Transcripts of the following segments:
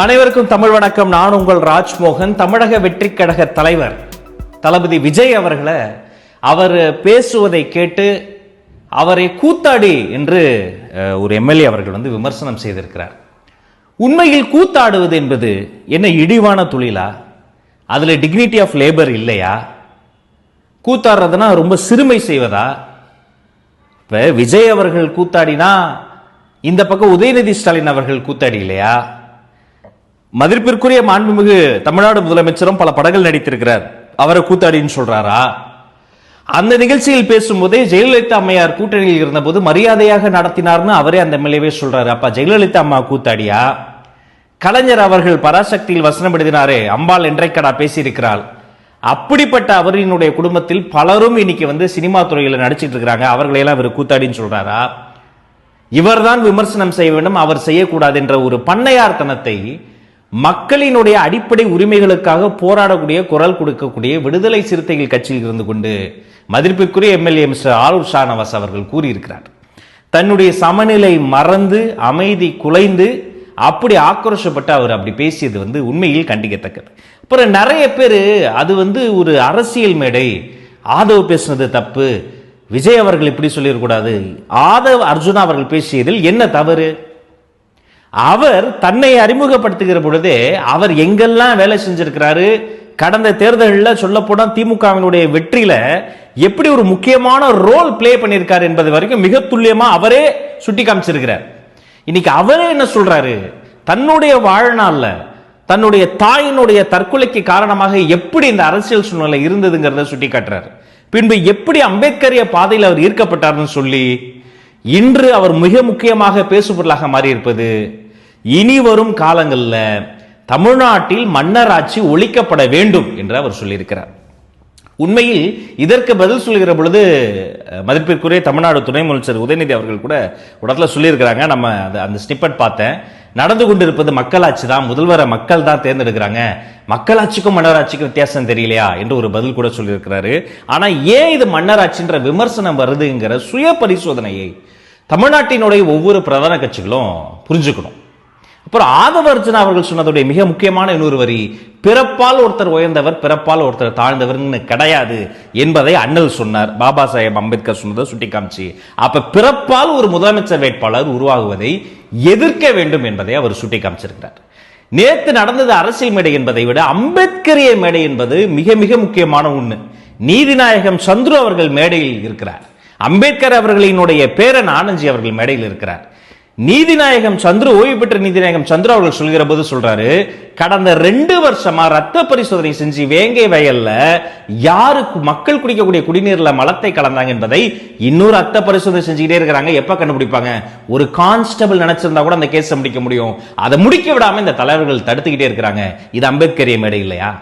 அனைவருக்கும் தமிழ் வணக்கம். நான் உங்கள் ராஜ்மோகன் தமிழக வெற்றி கழக தலைவர் தளபதி விஜய் அவர்களை அவர் பேசுவதை கேட்டு அவரை கூத்தாடி என்று ஒரு எம்எல்ஏ அவர்கள் வந்து விமர்சனம் செய்திருக்கிறார். உண்மையில் கூத்தாடுவது என்பது என்ன இழிவான தொழிலா? அதில் டிக்னிட்டி ஆஃப் லேபர் இல்லையா? கூத்தாடுறதுனா ரொம்ப சிறுமை செய்வதா? இப்போ விஜய் அவர்கள் கூத்தாடினா இந்த பக்கம் உதயநிதி ஸ்டாலின் அவர்கள் கூத்தாடி இல்லையா? மதிப்பிற்குரிய மாண்புமிகு தமிழ்நாடு முதலமைச்சரும் பல படங்கள் நடித்திருக்கிறார். அவரை கூத்தாடின்னு சொல்றாரா? அந்த நிகழ்ச்சியில் பேசும்போதே ஜெயலலிதா அம்மையார் கூட்டணியில் இருந்தபோது மரியாதையாக நடத்தினார்னு அவரே அந்த எம்எல்ஏவே சொல்றாரு. அப்ப ஜெயலலிதா அம்மா கூத்தாடியா? கலைஞர் அவர்கள் பராசக்தியில் வசனம் எழுதினாரே அம்பாள் என்றைக்கடா பேசியிருக்கிறாள்? அப்படிப்பட்ட அவரினுடைய குடும்பத்தில் பலரும் இன்னைக்கு வந்து சினிமா துறையில் நடிச்சிட்டு இருக்கிறாங்க. அவர்களையெல்லாம் இவர் கூத்தாடின்னு சொல்றாரா? இவர்தான் விமர்சனம் செய்ய வேண்டும் அவர் செய்யக்கூடாது என்ற ஒரு பண்ணையார்த்தனத்தை மக்களினுடைய அடிப்படை உரிமைகளுக்காக போராடக்கூடிய குரல் கொடுக்கக்கூடிய விடுதலை சிறுத்தைகள் கட்சியில் இருந்து கொண்டு மதிப்பிற்குரிய எம்எல்ஏ மிஸ்டர் ஆலூர் ஷானவாஸ் அவர்கள் கூறியிருக்கிறார். தன்னுடைய சமநிலை மறந்து அமைதி குலைந்து அப்படி ஆக்ரோஷப்பட்டு அவர் அப்படி பேசியது வந்து உண்மையில் கண்டிக்கத்தக்கது. அப்புறம் நிறைய பேர் அது வந்து ஒரு அரசியல் மேடை. ஆதவ் பேசுனது தப்பு. விஜய் அவர்கள் இப்படி சொல்லிடக்கூடாது ஆதவ் அர்ஜுனா அவர்கள் பேசியதில் என்ன தவறு? அவர் தன்னை அறிமுகப்படுத்துகிற பொழுதே அவர் எங்கெல்லாம் வேலை செஞ்சிருக்கிறாரு? கடந்த தேர்தலில் சொல்லப்போனால் திமுகவினுடைய வெற்றியில எப்படி ஒரு முக்கியமான ரோல் ப்ளே பண்ணியிருக்காரு என்பது வரைக்கும் மிக துல்லியமா அவரே சுட்டி காமிச்சிருக்கிறார். இன்னைக்கு அவரே என்ன சொல்றாரு? தன்னுடைய வாழ்நாளில் தன்னுடைய தாயினுடைய தற்கொலைக்கு காரணமாக எப்படி இந்த அரசியல் சூழ்நிலை இருந்ததுங்கிறத சுட்டி காட்டுறாரு. பின்பு எப்படி அம்பேத்கரிய பாதையில் அவர் ஈர்க்கப்பட்டார்னு சொல்லி இன்று அவர் மிக முக்கியமாக பேசுபொருளாக மாறியிருப்பது இனி வரும் காலங்களில் தமிழ்நாட்டில் மன்னராட்சி ஒழிக்கப்பட வேண்டும் என்று அவர் சொல்லியிருக்கிறார். உண்மையில் இதற்கு பதில் சொல்லுகிற பொழுது மதிப்பிற்குரிய தமிழ்நாடு துணை முதலமைச்சர் உதயநிதி அவர்கள் கூட ஒரு இடத்துல சொல்லியிருக்கிறாங்க. நம்ம அந்த- அந்த ஸ்னிப்பட் பார்த்தேன். நடந்து கொண்டிருப்பது மக்களாட்சி தான் முதல்வரை மக்கள் தான் தேர்ந்தெடுக்கிறாங்க. மக்களாட்சிக்கும் மன்னராட்சிக்கும் வித்தியாசம் தெரியலையா என்று ஒரு பதில் கூட சொல்லியிருக்கிறாரு. ஆனால் ஏன் இது மன்னராட்சின்ற விமர்சனம் வருதுங்கிற சுய பரிசோதனையை தமிழ்நாட்டினுடைய ஒவ்வொரு பிரதான கட்சிகளும் புரிஞ்சுக்கணும். அப்புறம் ஆதவர்ஜன அவர்கள் சொன்னதுடைய மிக முக்கியமான இன்னொரு வரி பிறப்பால் ஒருத்தர் உயர்ந்தவர் பிறப்பால் ஒருத்தர் தாழ்ந்தவர்னு கிடையாது என்பதை அண்ணல் சொன்னார். பாபா சாஹேப் அம்பேத்கர் சொன்னதை சுட்டி காமிச்சு அப்ப பிறப்பால் ஒரு முதலமைச்சர் வேட்பாளர் உருவாகுவதை எதிர்க்க வேண்டும் என்பதை அவர் சுட்டி காமிச்சிருக்கிறார் நேத்து நடந்தது அரசியல் மேடை என்பதை விட அம்பேத்கரிய மேடை என்பது மிக மிக முக்கியமான ஒண்ணு. நீதிநாயகம் சந்துரு அவர்கள் மேடையில் இருக்கிறார். அம்பேத்கர் அவர்களினுடைய பேரன் ஆனந்தி அவர்கள் மேடையில் இருக்கிறார். நீதிநாயகம் சந்துரு ஓய்வு பெற்ற நீதிநாயகம் சந்துரு அவர்கள் சொல்கிற போது சொல்றாரு கடந்த ரெண்டு வருஷமா ரத்த பரிசோதனை செஞ்சு வேங்கை வயல்ல யாருக்கு மக்கள் குடிக்கக்கூடிய குடிநீர்ல மலத்தை கலந்தாங்க என்பதை இன்னொரு ரத்த பரிசோதனை செஞ்சுக்கிட்டே இருக்கிறாங்க. எப்ப கண்டுபிடிப்பாங்க? ஒரு கான்ஸ்டபிள் நினைச்சிருந்தா கூட அந்த கேஸை முடிக்க முடியும். அதை முடிக்க விடாம இந்த தலைவர்கள் தடுத்துக்கிட்டே இருக்கிறாங்க. இது அம்பேத்கரிய மேடை இல்லையா?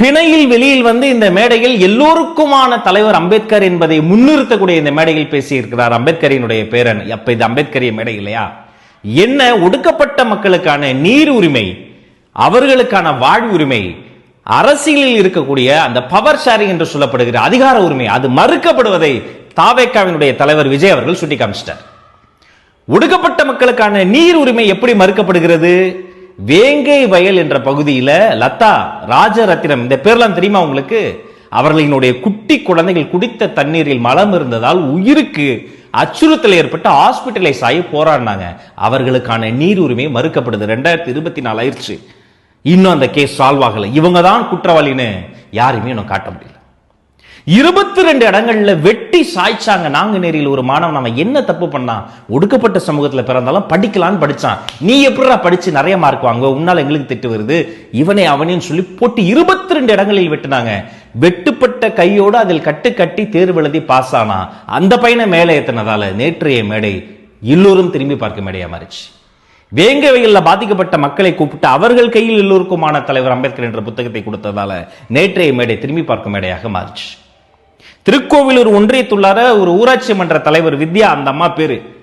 பிணையில் வெளியில் வந்து இந்த மேடையில் எல்லோருக்குமான தலைவர் அம்பேத்கர் என்பதை முன்னிறுத்தக்கூடிய இந்த மேடையில் பேசியிருக்கிறார். அம்பேத்கரினுடைய பேரன். அப்ப இது அம்பேத்கரிய மேடை இல்லையா? என்ன ஒடுக்கப்பட்ட மக்களுக்கான நீர் உரிமை அவர்களுக்கான வாழ்வு உரிமை அரசியலில் இருக்கக்கூடிய அந்த பவர் ஷேரிங் என்று சொல்லப்படுகிற அதிகார உரிமை அது மறுக்கப்படுவதை தாவேக்காவினுடைய தலைவர் விஜய் அவர்கள் சுட்டி காமிச்சிட்டார் ஒடுக்கப்பட்ட மக்களுக்கான நீர் உரிமை எப்படி மறுக்கப்படுகிறது? வேங்கை வயல் என்ற பகுதியில லதா ராஜரத்தினம் இந்த பேர்லாம் தெரியுமா உங்களுக்கு? அவர்களினுடைய குட்டி குழந்தைகள் குடித்த தண்ணீரில் மலம் இருந்ததால் உயிருக்கு அச்சுறுத்தல் ஏற்பட்டு ஹாஸ்பிட்டலைஸ் ஆகி போராடினாங்க. அவர்களுக்கான நீர் உரிமை மறுக்கப்படுது. ரெண்டாயிரத்தி இருபத்தி நாலு ஆயிடுச்சு. இன்னும் அந்த கேஸ் சால்வ் ஆகலை. இவங்க தான் குற்றவாளின்னு யாருமே இன்னும் காட்ட முடியல. இருபத்தி ரெண்டு இடங்கள்ல வெட்டி சாய்ச்சாங்க. நாங்குநேரியில் ஒரு மாணவன் நம்ம என்ன தப்பு பண்ணான்? ஒடுக்கப்பட்ட சமூகத்துல பிறந்தாலும் படிக்கலான்னு படிச்சான். நீ எப்படிடா படிச்சு நிறைய மார்க் வாங்க உன்னால எங்களுக்கு திட்டு வருது. இவனை அவனையும் சொல்லி போட்டு இருபத்தி ரெண்டு இடங்களில் வெட்டினாங்க. வெட்டுப்பட்ட கையோடு அதில் கட்டு கட்டி தேர்வு எழுதி பாஸ் ஆனா. அந்த பையனை மேலே ஏத்தினதால நேற்றைய மேடை எல்லோரும் திரும்பி பார்க்க மேடையா மாறிச்சு. வேங்க வெயில்ல பாதிக்கப்பட்ட மக்களை கூப்பிட்டு அவர்கள் கையில் எல்லோருக்குமான தலைவர் அம்பேத்கர் என்ற புத்தகத்தை கொடுத்ததால நேற்றைய மேடை திரும்பி பார்க்கும் மேடையாக மாறிச்சு. திருக்கோவிலூர் ஒன்றியத்துள்ளார ஒரு ஊராட்சி மன்ற தலைவர் வித்யா அந்த அம்மா பேரு.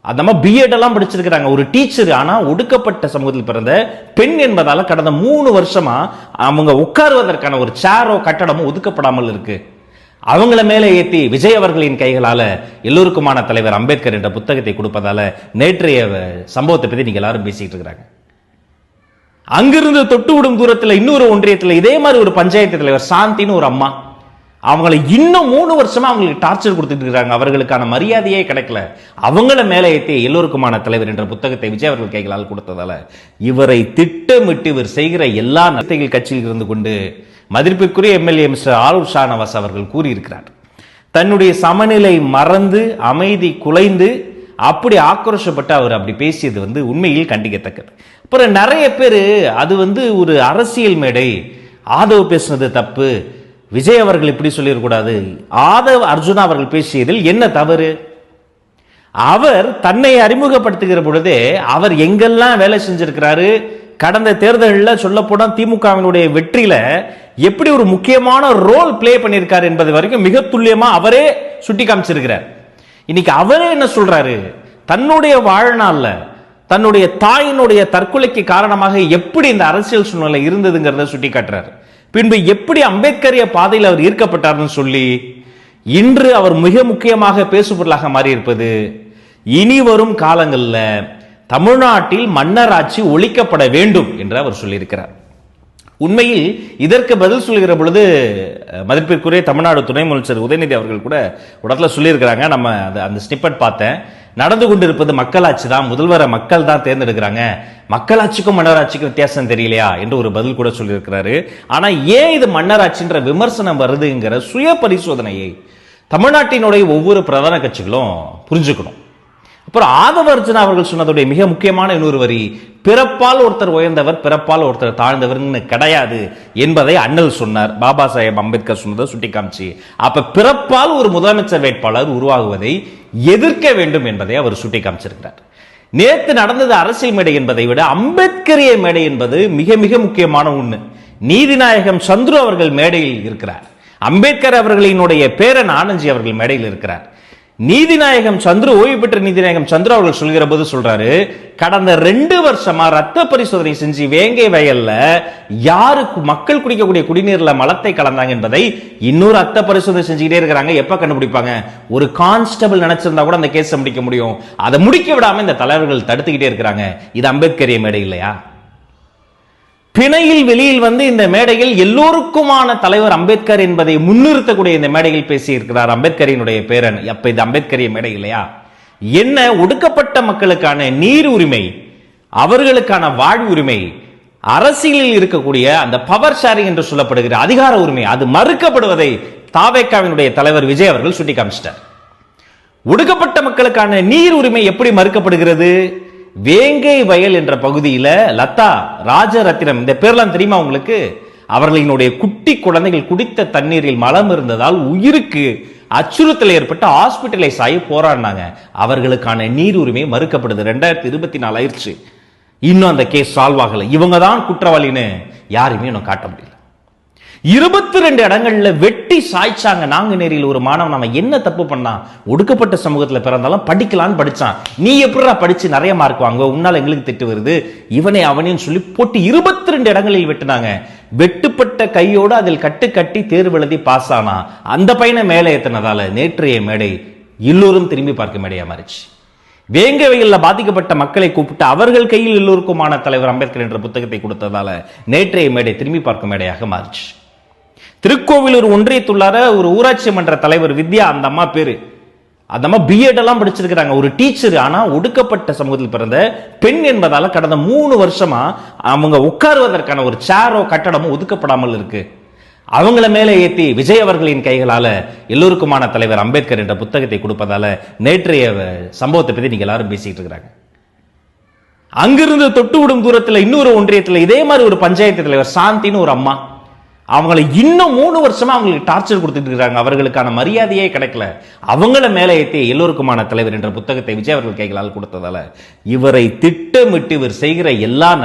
அந்த அம்மா பிஎட் எல்லாம் படிச்சிருக்கிறாங்க. ஒரு டீச்சர். ஆனா ஒடுக்கப்பட்ட சமூகத்தில் பிறந்த பெண் என்பதால கடந்த மூணு வருஷமா அவங்க உட்காருவதற்கான ஒரு சேரோ கட்டடமோ ஒதுக்கப்படாமல் இருக்கு. அவங்கள மேலே ஏத்தி விஜய் அவர்களின் கைகளால எல்லோருக்குமான தலைவர் அம்பேத்கர் என்ற புத்தகத்தை கொடுப்பதால நேற்றைய சம்பவத்தை பத்தி நீங்க எல்லாரும் பேசிக்கிட்டு இருக்கிறாங்க. அங்கிருந்து தொட்டு விடும் தூரத்துல இன்னொரு ஒன்றியத்துல இதே மாதிரி ஒரு பஞ்சாயத்து தலைவர் சாந்தின்னு ஒரு அம்மா. அவங்களை இன்னும் மூணு வருஷமா அவங்களுக்கு டார்ச்சர் கொடுத்துட்டு இருக்காங்க. அவர்களுக்கான மரியாதையே கிடைக்கல. அவங்கள மேலே ஏற்றி எல்லோருக்குமான தலைவர் என்ற புத்தகத்தை விஜய் அவர்கள் கைகளால் கொடுத்ததால இவரை திட்டமிட்டு இவர் செய்கிற எல்லா நடத்தைகள் கட்சியில் இருந்து கொண்டு மதிப்பிற்குரிய எம்எல்ஏ மிஸ்டர் ஆலூர் ஷானவாஸ் அவர்கள் கூறியிருக்கிறார். தன்னுடைய சமநிலை மறந்து அமைதி குலைந்து அப்படி ஆக்ரோஷப்பட்டு அவர் அப்படி பேசியது வந்து உண்மையில் கண்டிக்கத்தக்கது. அப்புறம் நிறைய பேர் அது வந்து ஒரு அரசியல் மேடை. ஆதவ் பேசுனது தப்பு. விஜய் அவர்கள் இப்படி சொல்லிடக்கூடாது ஆதவ் அர்ஜுனா அவர்கள் பேசியதில் என்ன தவறு? அவர் தன்னை அறிமுகப்படுத்துகிற பொழுதே அவர் எங்கெல்லாம் வேலை செஞ்சிருக்கிறாரு? கடந்த தேர்தலில் சொல்லப்போனால் திமுகவினுடைய வெற்றியில எப்படி ஒரு முக்கியமான ரோல் ப்ளே பண்ணியிருக்காரு என்பது வரைக்கும் மிக துல்லியமா அவரே சுட்டி காமிச்சிருக்கிறார். இன்னைக்கு அவரே என்ன சொல்றாரு? தன்னுடைய வாழ்நாளில் தன்னுடைய தாயினுடைய தற்கொலைக்கு காரணமாக எப்படி இந்த அரசியல் சூழ்நிலை இருந்ததுங்கிறத சுட்டி காட்டுறாரு பின்பு எப்படி அம்பேத்கரிய பாதையில் அவர் ஈர்க்கப்பட்டார்னு சொல்லி இன்று அவர் மிக முக்கியமாக பேசுபொருளாக மாறி இருப்பது இனி வரும் காலங்களில் தமிழ்நாட்டில் மன்னராட்சி ஒழிக்கப்பட வேண்டும் என்று அவர் சொல்லியிருக்கிறார். உண்மையில் இதற்கு பதில் சொல்லுகிற பொழுது மதிப்பிற்குரிய தமிழ்நாடு துணை முதலமைச்சர் உதயநிதி அவர்கள் கூட உடத்துல இடத்துல சொல்லியிருக்கிறாங்க. நம்ம அது அந்த ஸ்னிப்பட் பார்த்தேன். நடந்து கொண்டிருப்பது மக்களாட்சி தான். முதல்வரை மக்கள் தான் தேர்ந்தெடுக்கிறாங்க. மக்களாட்சிக்கும் மன்னராட்சிக்கும் வித்தியாசம் தெரியலையா என்று ஒரு பதில் கூட சொல்லியிருக்கிறாரு. ஆனா ஏன் இது மன்னராட்சின்ற விமர்சனம் வருதுங்கிற சுய பரிசோதனையை தமிழ்நாட்டினுடைய ஒவ்வொரு பிரதான கட்சிகளும் புரிஞ்சுக்கணும். அப்புறம் ஆதவ அர்ஜுனா அவர்கள் சொன்னதுடைய மிக முக்கியமான இன்னொரு வரி பிறப்பால் ஒருத்தர் உயர்ந்தவர் பிறப்பால் ஒருத்தர் தாழ்ந்தவர்னு கிடையாது என்பதை அண்ணல் சொன்னார். பாபா சாஹேப் அம்பேத்கர் சொன்னதை சுட்டி காமிச்சு அப்ப பிறப்பால் ஒரு முதலமைச்சர் வேட்பாளர் உருவாகுவதை எதிர்க்க வேண்டும் என்பதை அவர் சுட்டி காமிச்சிருக்கிறார் நேத்து நடந்தது அரசியல் மேடை என்பதை விட அம்பேத்கரிய மேடை என்பது மிக மிக முக்கியமான ஒண்ணு. நீதிநாயகம் சந்துரு அவர்கள் மேடையில் இருக்கிறார். அம்பேத்கர் அவர்களினுடைய பேரன் ஆனந்தி அவர்கள் மேடையில் இருக்கிறார். நீதிநாயகம் சந்துரு ஓய்வு பெற்ற நீதிநாயகம் சந்துரு அவர்கள் சொல்கிற போது சொல்றாரு கடந்த ரெண்டு வருஷமா ரத்த பரிசோதனை செஞ்சு வேங்கை வயல்ல யாருக்கு மக்கள் குடிக்கக்கூடிய குடிநீர்ல மலத்தை கலந்தாங்க என்பதை இன்னொரு ரத்த பரிசோதனை செஞ்சுக்கிட்டே இருக்கிறாங்க. எப்ப கண்டுபிடிப்பாங்க? ஒரு கான்ஸ்டபிள் நினைச்சிருந்தா கூட அந்த கேஸை முடிக்க முடியும். அதை முடிக்க விடாம இந்த தலைவர்கள் தடுத்துக்கிட்டே இருக்கிறாங்க. இது அம்பேத்கரிய மேடை இல்லையா? பிணையில் வெளியில் வந்து இந்த மேடையில் எல்லோருக்குமான தலைவர் அம்பேத்கர் என்பதை முன்னிறுத்தக்கூடிய இந்த மேடையில் பேசியிருக்கிறார் அம்பேத்கரினுடைய பேரன். அப்ப இது அம்பேத்கரிய மேடை இல்லையா? என்ன ஒடுக்கப்பட்ட மக்களுக்கான நீர் உரிமை அவர்களுக்கான வாழ்வு உரிமை அரசியலில் இருக்கக்கூடிய அந்த பவர் ஷேரிங் என்று சொல்லப்படுகிற அதிகார உரிமை அது மறுக்கப்படுவதை தாவேக்காவினுடைய தலைவர் விஜய் அவர்கள் சுட்டி காமிச்சிட்டார் ஒடுக்கப்பட்ட மக்களுக்கான நீர் உரிமை எப்படி மறுக்கப்படுகிறது? வேங்கை வயல் என்ற பகுதியில் லதா ராஜரத்தினம் இந்த பேர்லாம் தெரியுமா உங்களுக்கு? அவர்களினுடைய குட்டி குழந்தைகள் குடித்த தண்ணீரில் மலம் இருந்ததால் உயிருக்கு அச்சுறுத்தல் ஏற்பட்டு ஹாஸ்பிட்டலைஸ் ஆகி போராடினாங்க. அவர்களுக்கான நீர் உரிமை மறுக்கப்படுது. ரெண்டாயிரத்தி இருபத்தி நாலு ஆயிடுச்சு. இன்னும் அந்த கேஸ் சால்வ் ஆகலை. இவங்க தான் குற்றவாளின்னு யாருமே இன்னும் காட்ட முடியல. இருபத்தி ரெண்டு இடங்கள்ல வெட்டி சாய்ச்சாங்க. நாங்குநேரியில் ஒரு மாணவன் அவன் என்ன தப்பு பண்ணான்? ஒடுக்கப்பட்ட சமூகத்துல பிறந்தாலும் படிக்கலான்னு படிச்சான். நீ எப்படிடா படிச்சு நிறைய மார்க் வாங்க உன்னால எங்களுக்கு திட்டு வருது. இவனை அவனையும் சொல்லி போட்டு இருபத்தி ரெண்டு இடங்களில் வெட்டினாங்க. வெட்டுப்பட்ட கையோடு அதில் கட்டு கட்டி தேர்வு எழுதி பாஸ் ஆனா. அந்த பையனை மேலே ஏத்தினதால நேற்றைய மேடை எல்லோரும் திரும்பி பார்க்க மேடையா மாறிச்சு. வேங்க வெயில்ல பாதிக்கப்பட்ட மக்களை கூப்பிட்டு அவர்கள் கையில் எல்லோருக்குமான தலைவர் அம்பேத்கர் என்ற புத்தகத்தை கொடுத்ததால நேற்றைய மேடை திரும்பி பார்க்கும் மேடையாக மாறிச்சு. திருக்கோவிலூர் ஒன்றியத்துள்ளார ஒரு ஊராட்சி மன்ற தலைவர் வித்யா அந்த அம்மா பேரு. அந்த அம்மா பிஎட் எல்லாம் படிச்சிருக்கிறாங்க. ஒரு டீச்சர் ஆனா ஒடுக்கப்பட்ட சமூகத்தில் பிறந்த பெண் என்பதால கடந்த மூணு வருஷமா அவங்க உட்காருவதற்கான ஒரு சேரோ கட்டடமோ ஒதுக்கப்படாமல் இருக்கு. அவங்கள மேலே ஏத்தி விஜய் அவர்களின் கைகளால எல்லோருக்குமான தலைவர் அம்பேத்கர் என்ற புத்தகத்தை கொடுப்பதால நேற்றைய சம்பவத்தை பத்தி நீங்க எல்லாரும் பேசிட்டு இருக்கிறாங்க. அங்கிருந்து தொட்டு விடும் தூரத்துல இன்னொரு ஒன்றியத்துல இதே மாதிரி ஒரு பஞ்சாயத்து தலைவர் சாந்தின்னு ஒரு அம்மா. அவங்களை இன்னும் மூணு வருஷமா அவங்களுக்கு டார்ச்சர் கொடுத்துட்டு இருக்காங்க. அவர்களுக்கான மரியாதையே கிடைக்கல. அவங்கள மேலே ஏற்றி எல்லோருக்குமான தலைவர் என்ற புத்தகத்தை விஜய் அவர்கள் கைகளால் கொடுத்ததால இவரை திட்டமிட்டு இவர் செய்கிற எல்லா